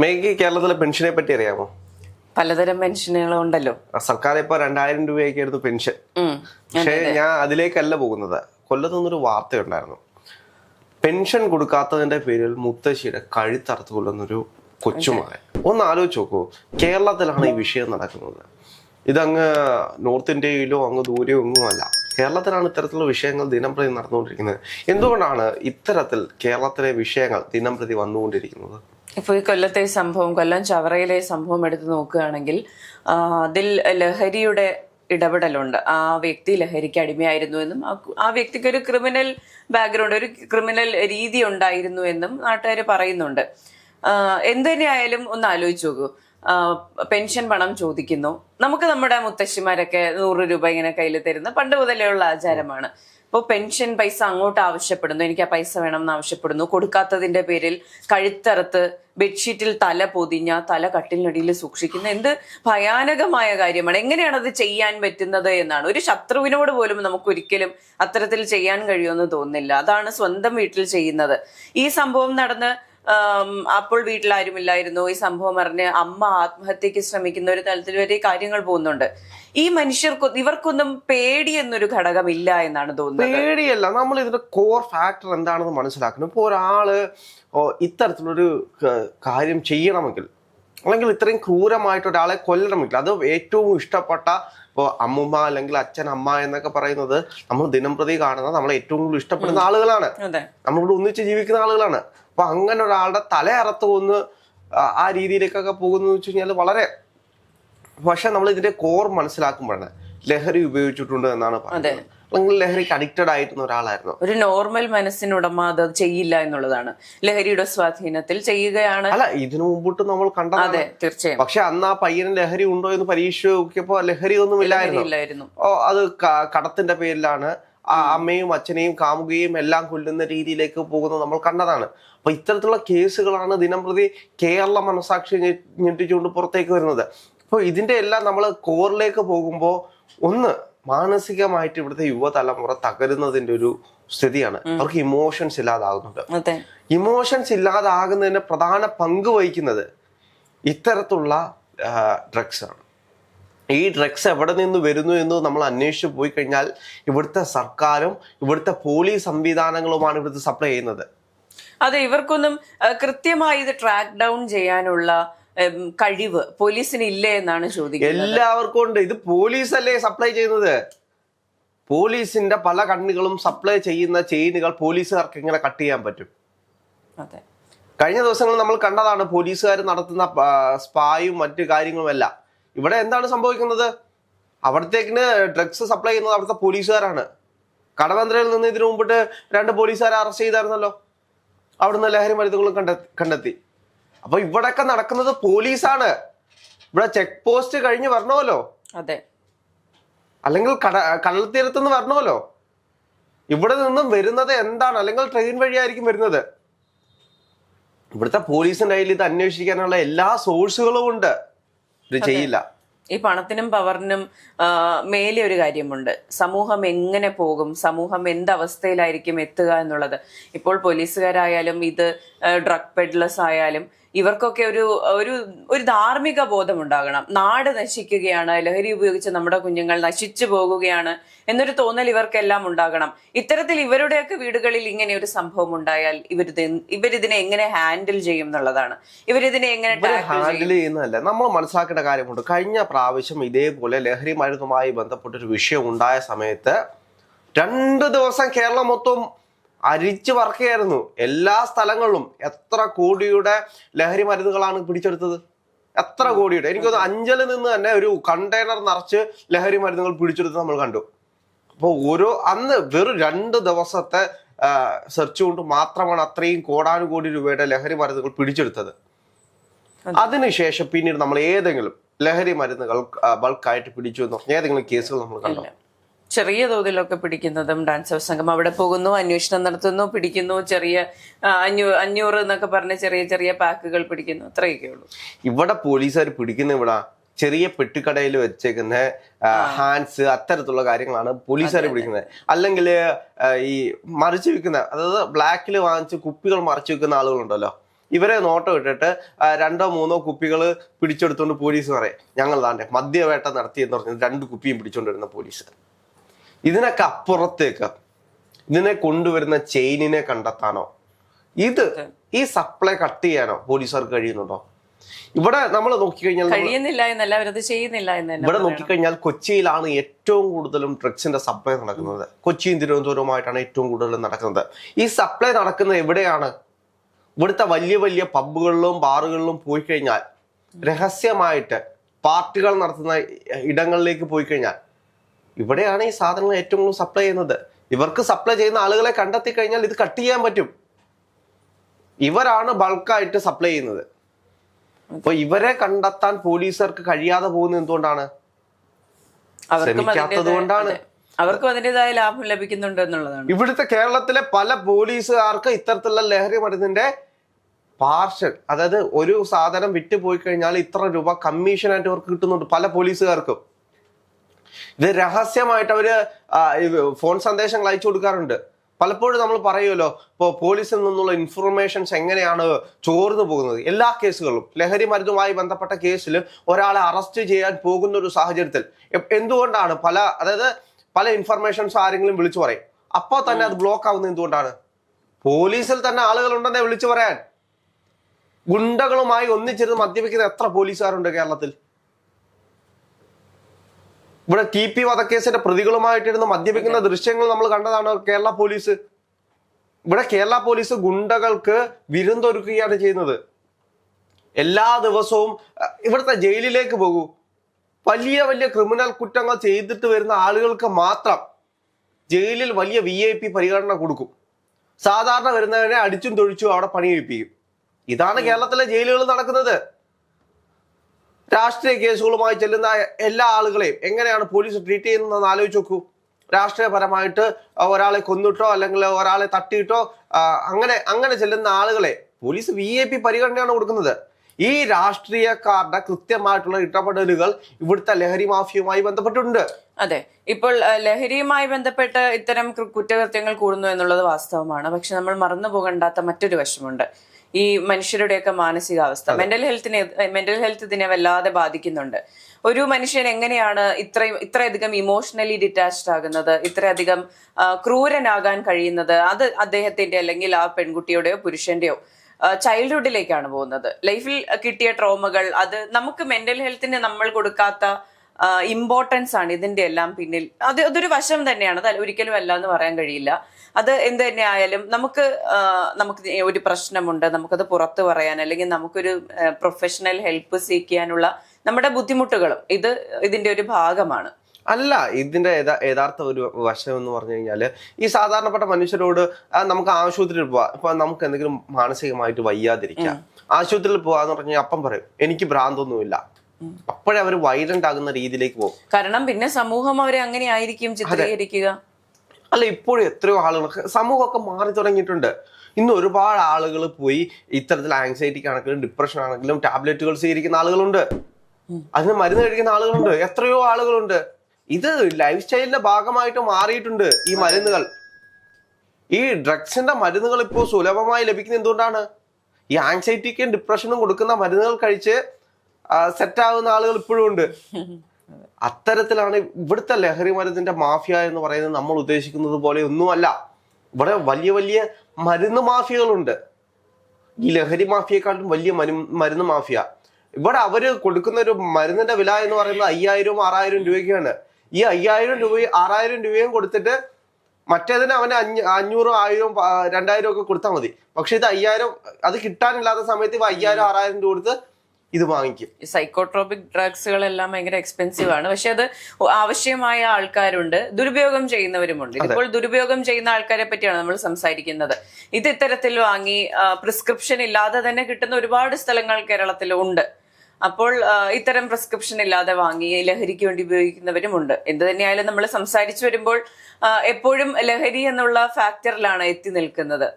മേഘയ്ക്ക് കേരളത്തിലെ പെൻഷനെ പറ്റി അറിയാമോ? പലതരം പെൻഷനുകളുണ്ടല്ലോ ഉണ്ടല്ലോ. സർക്കാർ ഇപ്പൊ രണ്ടായിരം രൂപയൊക്കെ എടുത്ത് പെൻഷൻ. പക്ഷേ ഞാൻ അതിലേക്കല്ല പോകുന്നത്. കൊല്ലത്ത് നിന്നൊരു വാർത്തയുണ്ടായിരുന്നു. പെൻഷൻ കൊടുക്കാത്തതിന്റെ പേരിൽ മുത്തശ്ശിയുടെ കഴുത്തറുത്ത് കൊല്ലുന്നൊരു കൊച്ചുമകൻ. ഒന്ന് ആലോചിച്ച് നോക്കൂ. കേരളത്തിലാണ് ഈ വിഷയം നടക്കുന്നത്. ഇതങ്ങ് നോർത്ത് ഇന്ത്യയിലോ അങ്ങ് ദൂരെയോ ഒന്നുമല്ല. കേരളത്തിലാണ് ഇത്തരത്തിലുള്ള വിഷയങ്ങൾ ദിനംപ്രതി നടന്നുകൊണ്ടിരിക്കുന്നത്. എന്തുകൊണ്ടാണ് ഇത്തരത്തിൽ കേരളത്തിലെ വിഷയങ്ങൾ ദിനംപ്രതി വന്നുകൊണ്ടിരിക്കുന്നത്? ഇപ്പൊ ഈ കൊല്ലത്തെ സംഭവം കൊല്ലം ചവറയിലെ സംഭവം എടുത്ത് നോക്കുകയാണെങ്കിൽ അതിൽ ലഹരിയുടെ ഇടപെടലുണ്ട്. ആ വ്യക്തി ലഹരിക്ക് അടിമയായിരുന്നു എന്നും ആ വ്യക്തിക്ക് ഒരു ക്രിമിനൽ ബാക്ക്ഗ്രൗണ്ട് ഒരു ക്രിമിനൽ രീതി ഉണ്ടായിരുന്നു എന്നും നാട്ടുകാർ പറയുന്നുണ്ട്. എന്ത് തന്നെയായാലും ഒന്ന് ആലോചിച്ച് നോക്കൂ. പെൻഷൻ പണം ചോദിക്കുന്നു. നമുക്ക് നമ്മുടെ മുത്തശ്ശിമാരൊക്കെ നൂറ് രൂപ ഇങ്ങനെ കയ്യിൽ തരുന്ന പണ്ട് മുതലേ ഉള്ള ആചാരമാണ്. ഇപ്പോൾ പെൻഷൻ പൈസ അങ്ങോട്ട് ആവശ്യപ്പെടുന്നു. എനിക്ക് ആ പൈസ വേണം എന്ന് ആവശ്യപ്പെടുന്നു. കൊടുക്കാത്തതിന്റെ പേരിൽ കഴുത്തറത്ത് ബെഡ്ഷീറ്റിൽ തല പൊതിഞ്ഞ തല കട്ടിലിനടിയിൽ സൂക്ഷിക്കുന്ന എന്ത് ഭയാനകമായ കാര്യമാണ്. എങ്ങനെയാണ് അത് ചെയ്യാൻ പറ്റുന്നത് എന്നാണ്. ഒരു ശത്രുവിനോട് പോലും നമുക്ക് ഒരിക്കലും അത്തരത്തിൽ ചെയ്യാൻ കഴിയുമെന്ന് തോന്നുന്നില്ല. അതാണ് സ്വന്തം വീട്ടിൽ ചെയ്യുന്നത്. ഈ സംഭവം നടന്ന് അപ്പോൾ വീട്ടിൽ ആരുമില്ലായിരുന്നു ഈ സംഭവം അറിഞ്ഞ് അമ്മ ആത്മഹത്യക്ക് ശ്രമിക്കുന്ന ഒരു തലത്തിൽ വരെ കാര്യങ്ങൾ പോകുന്നുണ്ട്. ഈ മനുഷ്യർക്ക് ഇവർക്കൊന്നും പേടി എന്നൊരു ഘടകമില്ല എന്നാണ് തോന്നുന്നത്. പേടിയല്ല. നമ്മൾ ഇതിന്റെ കോർ ഫാക്ടർ എന്താണെന്ന് മനസ്സിലാക്കണം. ഇപ്പോൾ ഒരാൾ ഇത്തരത്തിലൊരു കാര്യം ചെയ്യണമെങ്കിൽ അല്ലെങ്കിൽ ഇത്രയും ക്രൂരമായിട്ട് ഒരാളെ കൊല്ലണമെങ്കിൽ അത് ഏറ്റവും ഇഷ്ടപ്പെട്ട ഇപ്പോൾ അമ്മുമ്മ അല്ലെങ്കിൽ അച്ഛൻ അമ്മ എന്നൊക്കെ പറയുന്നത് നമ്മൾ ദിനം പ്രതി കാണുന്ന നമ്മളെ ഏറ്റവും കൂടുതൽ ഇഷ്ടപ്പെടുന്ന ആളുകളാണ്. നമ്മളിവിടെ ഒന്നിച്ച് ജീവിക്കുന്ന ആളുകളാണ്. അപ്പൊ അങ്ങനെ ഒരാളുടെ തല അറത്ത് കൊന്ന് ആ- രീതിയിലേക്കൊക്കെ പോകുന്നു വെച്ച് കഴിഞ്ഞാൽ വളരെ പക്ഷെ നമ്മൾ ഇതിന്റെ കോർ മനസ്സിലാക്കുമ്പോഴാണ് ലഹരി ഉപയോഗിച്ചിട്ടുണ്ട് എന്നാണ് പറയുന്നത്. അല്ലെങ്കിൽ ലഹരിക്ക് അഡിക്റ്റഡ് ആയിരുന്ന ഒരാളായിരുന്നു. ഒരു നോർമൽ മനസ്സിനുടമ അത് ചെയ്യില്ല എന്നുള്ളതാണ്. ലഹരിയുടെ സ്വാധീനത്തിൽ ചെയ്യുകയാണ്. അല്ല ഇതിനു മുമ്പിട്ട് നമ്മൾ കണ്ടത് അതെ തീർച്ചയായും. പക്ഷെ അന്ന് ആ പയ്യന് ലഹരി ഉണ്ടോ എന്ന് പരീക്ഷ നോക്കിയപ്പോ ലഹരി ഒന്നും ഇല്ലായിരുന്നു ഇല്ലായിരുന്നു. ഓ അത് കടത്തിന്റെ പേരിലാണ്. ആ അമ്മയും അച്ഛനെയും കാമുകയും എല്ലാം കൊല്ലുന്ന രീതിയിലേക്ക് പോകുന്നത് നമ്മൾ കണ്ടതാണ്. അപ്പൊ ഇത്തരത്തിലുള്ള കേസുകളാണ് ദിനംപ്രതി കേരള മനസാക്ഷി ഞെട്ടിച്ചുകൊണ്ട് പുറത്തേക്ക് വരുന്നത്. അപ്പോൾ ഇതിന്റെ എല്ലാം നമ്മൾ കോറിലേക്ക് പോകുമ്പോൾ ഒന്ന് മാനസികമായിട്ട് ഇവിടുത്തെ യുവതലമുറ തകരുന്നതിന്റെ ഒരു സ്ഥിതിയാണ്. അവർക്ക് ഇമോഷൻസ് ഇല്ലാതാകുന്നുണ്ട്. ഇമോഷൻസ് ഇല്ലാതാകുന്നതിന് പ്രധാന പങ്ക് വഹിക്കുന്നത് ഇത്തരത്തിലുള്ള ഡ്രഗ്സ് ആണ്. ഈ ഡ്രഗ്സ് എവിടെ നിന്ന് വരുന്നു എന്ന് നമ്മൾ അന്വേഷിച്ച് പോയി കഴിഞ്ഞാൽ ഇവിടുത്തെ സർക്കാരും ഇവിടുത്തെ പോലീസ് സംവിധാനങ്ങളുമാണ് ഇവിടുത്തെ സപ്ലൈ ചെയ്യുന്നത്. അതെ ഇവർക്കൊന്നും കൃത്യമായി ഇത് ട്രാക്ക് ഡൗൺ ചെയ്യാനുള്ള കഴിവ് പോലീസിന് ഇല്ലേ എന്നാണ് ചോദിക്കുന്നത്. എല്ലാവർക്കും ഉണ്ട്. ഇത് പോലീസ് അല്ലേ സപ്ലൈ ചെയ്യുന്നത്. പോലീസിന്റെ പല കണ്ണികളും സപ്ലൈ ചെയ്യുന്ന ചെയിനുകൾ പോലീസുകാർക്ക് എങ്ങനെ കട്ട് ചെയ്യാൻ പറ്റും. അതെ. കഴിഞ്ഞ ദിവസങ്ങളിൽ നമ്മൾ കണ്ടതാണ് പോലീസുകാർ നടത്തുന്ന സ്പായും മറ്റു കാര്യങ്ങളുമെല്ലാം ഇവിടെ എന്താണ് സംഭവിക്കുന്നത്? അവിടത്തേക്കിന് ഡ്രഗ്സ് സപ്ലൈ ചെയ്യുന്നത് അവിടുത്തെ പോലീസുകാരാണ്. കടവന്ത്രയിൽ നിന്ന് ഇതിനു മുമ്പിട്ട് രണ്ട് പോലീസുകാരെ അറസ്റ്റ് ചെയ്തായിരുന്നല്ലോ. അവിടുന്ന് ലഹരി മരുന്നുകളും കണ്ടെത്തി കണ്ടെത്തി. അപ്പൊ ഇവിടെയൊക്കെ നടക്കുന്നത് പോലീസാണ്. ഇവിടെ ചെക്ക് പോസ്റ്റ് കഴിഞ്ഞ് വരണമല്ലോ? അതെ. അല്ലെങ്കിൽ കട കടൽത്തീരത്തുനിന്ന് വരണമല്ലോ? ഇവിടെ നിന്നും വരുന്നത് എന്താണ്? അല്ലെങ്കിൽ ട്രെയിൻ വഴിയായിരിക്കും വരുന്നത്. ഇവിടുത്തെ പോലീസിന്റെ കയ്യിൽ ഇത് അന്വേഷിക്കാനുള്ള എല്ലാ സോഴ്സുകളും ഉണ്ട്. ഇത് ചെയ്യില്ല. ഈ പണത്തിനും പവറിനും മേലെ ഒരു കാര്യമുണ്ട്. സമൂഹം എങ്ങനെ പോകും? സമൂഹം എന്ത് അവസ്ഥയിലായിരിക്കും എത്തുക എന്നുള്ളത്. ഇപ്പോൾ പോലീസുകാരായാലും ഇത് ഡ്രഗ് പെഡ്ലസ് ആയാലും ഇവർക്കൊക്കെ ഒരു ഒരു ഒരു ധാർമ്മിക ബോധം ഉണ്ടാകണം നാട് നശിക്കുകയാണ് ലഹരി ഉപയോഗിച്ച് നമ്മുടെ കുഞ്ഞുങ്ങൾ നശിച്ചു പോകുകയാണ് എന്നൊരു തോന്നൽ ഇവർക്കെല്ലാം ഉണ്ടാകണം. ഇത്തരത്തിൽ ഇവരുടെയൊക്കെ വീടുകളിൽ ഇങ്ങനെ ഒരു സംഭവം ഉണ്ടായാൽ ഇവരിത് ഇവരിതിനെ എങ്ങനെ ഹാൻഡിൽ ചെയ്യും എന്നുള്ളതാണ്. ഇവരിതിനെ എങ്ങനെ ഹാൻഡിൽ ചെയ്യുന്നതല്ല. നമ്മൾ മനസ്സിലാക്കേണ്ട കാര്യമുണ്ട്. കഴിഞ്ഞ പ്രാവശ്യം ഇതേപോലെ ലഹരി മരുന്നുമായി ബന്ധപ്പെട്ടൊരു വിഷയം ഉണ്ടായ സമയത്ത് രണ്ട് ദിവസം കേരളം മൊത്തം അരിച്ചു പറക്കുകയായിരുന്നു എല്ലാ സ്ഥലങ്ങളിലും എത്ര കോടിയുടെ ലഹരി മരുന്നുകളാണ് പിടിച്ചെടുത്തത്? എത്ര കോടിയുടെ? എനിക്കൊന്ന് അഞ്ചലിൽ നിന്ന് തന്നെ ഒരു കണ്ടെയ്നർ നിറച്ച് ലഹരി മരുന്നുകൾ പിടിച്ചെടുത്ത് നമ്മൾ കണ്ടു. അപ്പോൾ ഓരോ അന്ന് വെറും രണ്ട് ദിവസത്തെ സെർച്ച് കൊണ്ട് മാത്രമാണ് അത്രയും കോടാനുകോടി രൂപയുടെ ലഹരി മരുന്നുകൾ പിടിച്ചെടുത്തത്. അതിനുശേഷം പിന്നീട് നമ്മൾ ഏതെങ്കിലും ലഹരി മരുന്നുകൾ ബൾക്കായിട്ട് പിടിച്ചു എന്ന് പറഞ്ഞ ഏതെങ്കിലും കേസുകൾ നമ്മൾ കണ്ടോ? ചെറിയ തോതിലൊക്കെ പിടിക്കുന്നതും ഡാൻസ് സംഘം അവിടെ പോകുന്നു അന്വേഷണം നടത്തുന്നു പിടിക്കുന്നു ചെറിയ അഞ്ഞൂ അഞ്ഞൂറ് എന്നൊക്കെ പറഞ്ഞ ചെറിയ ചെറിയ പാക്കുകൾ പിടിക്കുന്നു. അത്രയൊക്കെ ഉള്ളൂ. ഇവിടെ പോലീസുകാർ പിടിക്കുന്ന ഇവിടെ ചെറിയ പെട്ടിക്കടയിൽ വെച്ചേക്കുന്ന ഹാൻഡ്സ് അത്തരത്തിലുള്ള കാര്യങ്ങളാണ് പോലീസുകാർ പിടിക്കുന്നത്. അല്ലെങ്കിൽ ഈ മറിച്ച് വെക്കുന്ന അതായത് ബ്ലാക്കിൽ വാങ്ങിച്ച് കുപ്പികൾ മറിച്ചു വെക്കുന്ന ആളുകളുണ്ടല്ലോ. ഇവരെ നോട്ടം ഇട്ടിട്ട് രണ്ടോ മൂന്നോ കുപ്പികൾ പിടിച്ചെടുത്തുകൊണ്ട് പോലീസ് പറയും ഞങ്ങൾ താണ്ടെ മദ്യവേട്ട നടത്തിയെന്ന് പറഞ്ഞ് രണ്ട് കുപ്പിയും പിടിച്ചോണ്ട് വരുന്ന പോലീസ് ഇതിനൊക്കെ അപ്പുറത്തേക്ക് ഇതിനെ കൊണ്ടുവരുന്ന ചെയിനിനെ കണ്ടെത്താനോ? ഇത് ഈ സപ്ലൈ കട്ട് ചെയ്യാനോ പോലീസുകാർക്ക് കഴിയുന്നുണ്ടോ? ഇവിടെ നമ്മൾ നോക്കിക്കഴിഞ്ഞാൽ കഴിയുന്നില്ല എന്നല്ല അവരത് ചെയ്യുന്നില്ല എന്നല്ല ഇവിടെ. നോക്കിക്കഴിഞ്ഞാൽ കൊച്ചിയിലാണ് ഏറ്റവും കൂടുതലും ഡ്രഗ്സിന്റെ സപ്ലൈ നടക്കുന്നത്. കൊച്ചിയും തിരുവനന്തപുരവുമായിട്ടാണ് ഏറ്റവും കൂടുതൽ നടക്കുന്നത്. ഈ സപ്ലൈ നടക്കുന്നത് എവിടെയാണ്? ഇവിടുത്തെ വലിയ വലിയ പബ്ബുകളിലും ബാറുകളിലും പോയി കഴിഞ്ഞാൽ രഹസ്യമായിട്ട് പാർട്ടികൾ നടത്തുന്ന ഇടങ്ങളിലേക്ക് പോയി കഴിഞ്ഞാൽ ഇവിടെയാണ് ഈ സാധനങ്ങൾ ഏറ്റവും കൂടുതൽ സപ്ലൈ ചെയ്യുന്നത്. ഇവർക്ക് സപ്ലൈ ചെയ്യുന്ന ആളുകളെ കണ്ടെത്തി കഴിഞ്ഞാൽ ഇത് കട്ട് ചെയ്യാൻ പറ്റും. ഇവരാണ് ബൾക്കായിട്ട് സപ്ലൈ ചെയ്യുന്നത്. അപ്പൊ ഇവരെ കണ്ടെത്താൻ പോലീസുകാർക്ക് കഴിയാതെ പോകുന്നത് എന്തുകൊണ്ടാണ്? അവർക്കും ശ്രമിക്കാത്തത് അതിന്റേതായ- കൊണ്ടാണ്. അവർക്കും അതിന്റേതായ ലാഭം ലഭിക്കുന്നുണ്ട് എന്നുള്ളതാണ്. ഇവിടുത്തെ കേരളത്തിലെ പല പോലീസുകാർക്ക് ഇത്തരത്തിലുള്ള ലഹരി മരുന്നിന്റെ പാർഷൽ അതായത് ഒരു സാധനം വിറ്റ് പോയി കഴിഞ്ഞാൽ ഇത്ര രൂപ കമ്മീഷനായിട്ട് അവർക്ക് കിട്ടുന്നുണ്ട് പല പോലീസുകാർക്കും. ഇത് രഹസ്യമായിട്ട് അവർ ഫോൺ സന്ദേശങ്ങൾ അയച്ചു കൊടുക്കാറുണ്ട്. പലപ്പോഴും നമ്മൾ പറയുമല്ലോ ഇപ്പോൾ പോലീസിൽ നിന്നുള്ള ഇൻഫർമേഷൻസ് എങ്ങനെയാണ് ചോർന്നു പോകുന്നത്? എല്ലാ കേസുകളും ലഹരി മരുന്നുമായി ബന്ധപ്പെട്ട കേസിൽ ഒരാളെ അറസ്റ്റ് ചെയ്യാൻ പോകുന്ന ഒരു സാഹചര്യത്തിൽ എന്തുകൊണ്ടാണ് പല അതായത് പല ഇൻഫർമേഷൻസ് ആരെങ്കിലും വിളിച്ചു പറയും? അപ്പോൾ തന്നെ അത് ബ്ലോക്ക് ആവുന്നത് എന്തുകൊണ്ടാണ്? പോലീസിൽ തന്നെ ആളുകൾ ഉണ്ടെന്നേ വിളിച്ചു പറയാൻ. ഗുണ്ടകളുമായി ഒന്നിച്ചിരുന്ന് മദ്യപിക്കുന്ന എത്ര പോലീസുകാരുണ്ട് കേരളത്തിൽ? ഇവിടെ ടി പി വധക്കേസിന്റെ പ്രതികളുമായിട്ടിരുന്ന് മദ്യപിക്കുന്ന ദൃശ്യങ്ങൾ നമ്മൾ കണ്ടതാണ് കേരള പോലീസ്. ഇവിടെ കേരള പോലീസ് ഗുണ്ടകൾക്ക് വിരുന്നൊരുക്കുകയാണ് ചെയ്യുന്നത്. എല്ലാ ദിവസവും ഇവിടുത്തെ ജയിലിലേക്ക് പോകൂ. വലിയ വലിയ ക്രിമിനൽ കുറ്റങ്ങൾ ചെയ്തിട്ട് വരുന്ന ആളുകൾക്ക് മാത്രം ജയിലിൽ വലിയ വി ഐ പി പരിഗണന കൊടുക്കും. സാധാരണ വരുന്നവരെ അടിച്ചും തൊഴിച്ചും അവിടെ പണി കഴിപ്പിക്കും ഇതാണ് കേരളത്തിലെ ജയിലുകൾ നടക്കുന്നത്. രാഷ്ട്രീയ കേസുകളുമായി ചെല്ലുന്ന എല്ലാ ആളുകളെയും എങ്ങനെയാണ് പോലീസ് ട്രീറ്റ് ചെയ്യുന്നതെന്ന് ആലോചിച്ച് നോക്കൂ. രാഷ്ട്രീയപരമായിട്ട് ഒരാളെ കൊന്നിട്ടോ അല്ലെങ്കിൽ ഒരാളെ തട്ടിയിട്ടോ അങ്ങനെ അങ്ങനെ ചെല്ലുന്ന ആളുകളെ പോലീസ് വി ഐ പി പരിഗണനയാണ് കൊടുക്കുന്നത്. ഈ രാഷ്ട്രീയക്കാരുടെ കൃത്യമായിട്ടുള്ള ഇടപെടലുകൾ ഇവിടുത്തെ ലഹരി മാഫിയുമായി ബന്ധപ്പെട്ടിട്ടുണ്ട് അതെ. ഇപ്പോൾ ലഹരിയുമായി ബന്ധപ്പെട്ട് ഇത്തരം കുറ്റകൃത്യങ്ങൾ കൂടുന്നു എന്നുള്ളത് വാസ്തവമാണ്. പക്ഷെ നമ്മൾ മറന്നു പോകണ്ടാത്ത മറ്റൊരു വശമുണ്ട്. ഈ മനുഷ്യരുടെയൊക്കെ മാനസികാവസ്ഥ. മെന്റൽ ഹെൽത്തിനെ മെന്റൽ ഹെൽത്ത് ഇതിനെ വല്ലാതെ ബാധിക്കുന്നുണ്ട്. ഒരു മനുഷ്യൻ എങ്ങനെയാണ് ഇത്രയും ഇത്രയധികം ഇമോഷണലി ഡിറ്റാച്ച്ഡ് ആകുന്നത്? ഇത്രയധികം ക്രൂരനാകാൻ കഴിയുന്നത്? അത് അദ്ദേഹത്തിന്റെ അല്ലെങ്കിൽ ആ പെൺകുട്ടിയുടെയോ പുരുഷന്റെയോ ചൈൽഡ്ഹുഡിലേക്കാണ് പോകുന്നത്. ലൈഫിൽ കിട്ടിയ ട്രോമകൾ അത് നമുക്ക് മെന്റൽ ഹെൽത്തിന് നമ്മൾ കൊടുക്കാത്ത ഇമ്പോർട്ടൻസ് ആണ് ഇതിന്റെ എല്ലാം പിന്നിൽ. അത് അതൊരു വശം തന്നെയാണ്. അത് ഒരിക്കലും അല്ല എന്ന് പറയാൻ കഴിയില്ല. അത് എന്ത് തന്നെ ആയാലും നമുക്ക് നമുക്ക് ഒരു പ്രശ്നമുണ്ട്. നമുക്കത് പുറത്ത് പറയാൻ അല്ലെങ്കിൽ നമുക്കൊരു പ്രൊഫഷണൽ ഹെൽപ്പ് സീക്കാനുള്ള നമ്മുടെ ബുദ്ധിമുട്ടുകളും ഇത് ഇതിന്റെ ഒരു ഭാഗമാണ്. അല്ല ഇതിന്റെ യഥാർത്ഥ ഒരു വശം എന്ന് പറഞ്ഞു കഴിഞ്ഞാൽ ഈ സാധാരണപ്പെട്ട മനുഷ്യരോട് നമുക്ക് ആശുപത്രിയിൽ പോവാം. ഇപ്പൊ നമുക്ക് എന്തെങ്കിലും മാനസികമായിട്ട് വയ്യാതിരിക്കാം. ആശുപത്രിയിൽ പോവാന്ന് പറഞ്ഞു കഴിഞ്ഞാൽ അപ്പം പറയും എനിക്ക് ഭ്രാന്തൊന്നുമില്ല. അപ്പോഴേ അവർ വൈലന്റ് ആകുന്ന രീതിയിലേക്ക് പോകും. കാരണം പിന്നെ സമൂഹം അവരെ അങ്ങനെ ആയിരിക്കും ചിത്രീകരിക്കുക. അല്ല ഇപ്പോഴും എത്രയോ ആളുകൾ സമൂഹമൊക്കെ മാറി തുടങ്ങിയിട്ടുണ്ട്. ഇന്ന് ഒരുപാട് ആളുകൾ പോയി ഇത്തരത്തിൽ ആങ്സൈറ്റിക്ക് ആണെങ്കിലും ഡിപ്രഷൻ ആണെങ്കിലും ടാബ്ലറ്റുകൾ സ്വീകരിക്കുന്ന ആളുകളുണ്ട്. അതിന് മരുന്ന് കഴിക്കുന്ന ആളുകളുണ്ട്. എത്രയോ ആളുകളുണ്ട്. ഇത് ലൈഫ് സ്റ്റൈലിന്റെ ഭാഗമായിട്ട് മാറിയിട്ടുണ്ട് ഈ മരുന്നുകൾ. ഈ ഡ്രഗ്സിന്റെ മരുന്നുകൾ ഇപ്പോൾ സുലഭമായി ലഭിക്കുന്നത് എന്തുകൊണ്ടാണ്? ഈ ആങ്സൈറ്റിക്കും ഡിപ്രഷനും കൊടുക്കുന്ന മരുന്നുകൾ കഴിച്ച് സെറ്റ് ആവുന്ന ആളുകൾ ഇപ്പോഴും ഉണ്ട്. അത്തരത്തിലാണ് ഇവിടുത്തെ ലഹരി മരുന്നിന്റെ മാഫിയ എന്ന് പറയുന്നത് നമ്മൾ ഉദ്ദേശിക്കുന്നത് പോലെ ഒന്നുമല്ല. ഇവിടെ വലിയ വലിയ മരുന്ന് മാഫിയകളുണ്ട്. ഈ ലഹരി മാഫിയെക്കാളും വലിയ മരു മരുന്ന് മാഫിയ. ഇവിടെ അവർ കൊടുക്കുന്ന ഒരു മരുന്നിന്റെ വില എന്ന് പറയുന്നത് അയ്യായിരവും ആറായിരം രൂപയ്ക്കാണ്. ഈ അയ്യായിരം രൂപ ആറായിരം രൂപയും കൊടുത്തിട്ട് മറ്റേതിന് അവന് അഞ്ഞ അഞ്ഞൂറും ആയിരവും രണ്ടായിരം ഒക്കെ കൊടുത്താൽ മതി. പക്ഷെ ഇത് അയ്യായിരം അത് കിട്ടാനില്ലാത്ത സമയത്ത് ഇവ അയ്യായിരം ആറായിരം രൂപ കൊടുത്ത് ഇത് വാങ്ങിക്കും. സൈക്കോട്രോപിക് ഡ്രഗ്സുകളെല്ലാം ഭയങ്കര എക്സ്പെൻസീവ് ആണ്. പക്ഷെ അത് ആവശ്യമായ ആൾക്കാരുണ്ട് ദുരുപയോഗം ചെയ്യുന്നവരുമുണ്ട്. ഇപ്പോൾ ദുരുപയോഗം ചെയ്യുന്ന ആൾക്കാരെ പറ്റിയാണ് നമ്മൾ സംസാരിക്കുന്നത്. ഇത് ഇത്തരത്തിൽ വാങ്ങി പ്രിസ്ക്രിപ്ഷൻ ഇല്ലാതെ തന്നെ കിട്ടുന്ന ഒരുപാട് സ്ഥലങ്ങൾ കേരളത്തിൽ ഉണ്ട്. അപ്പോൾ ഇത്തരം പ്രിസ്ക്രിപ്ഷൻ ഇല്ലാതെ വാങ്ങി ലഹരിക്ക് വേണ്ടി ഉപയോഗിക്കുന്നവരുമുണ്ട്. എന്ത് തന്നെയായാലും നമ്മൾ സംസാരിച്ചു വരുമ്പോൾ എപ്പോഴും ലഹരി എന്നുള്ള ഫാക്ടറിലാണ് എത്തി നിൽക്കുന്നത്.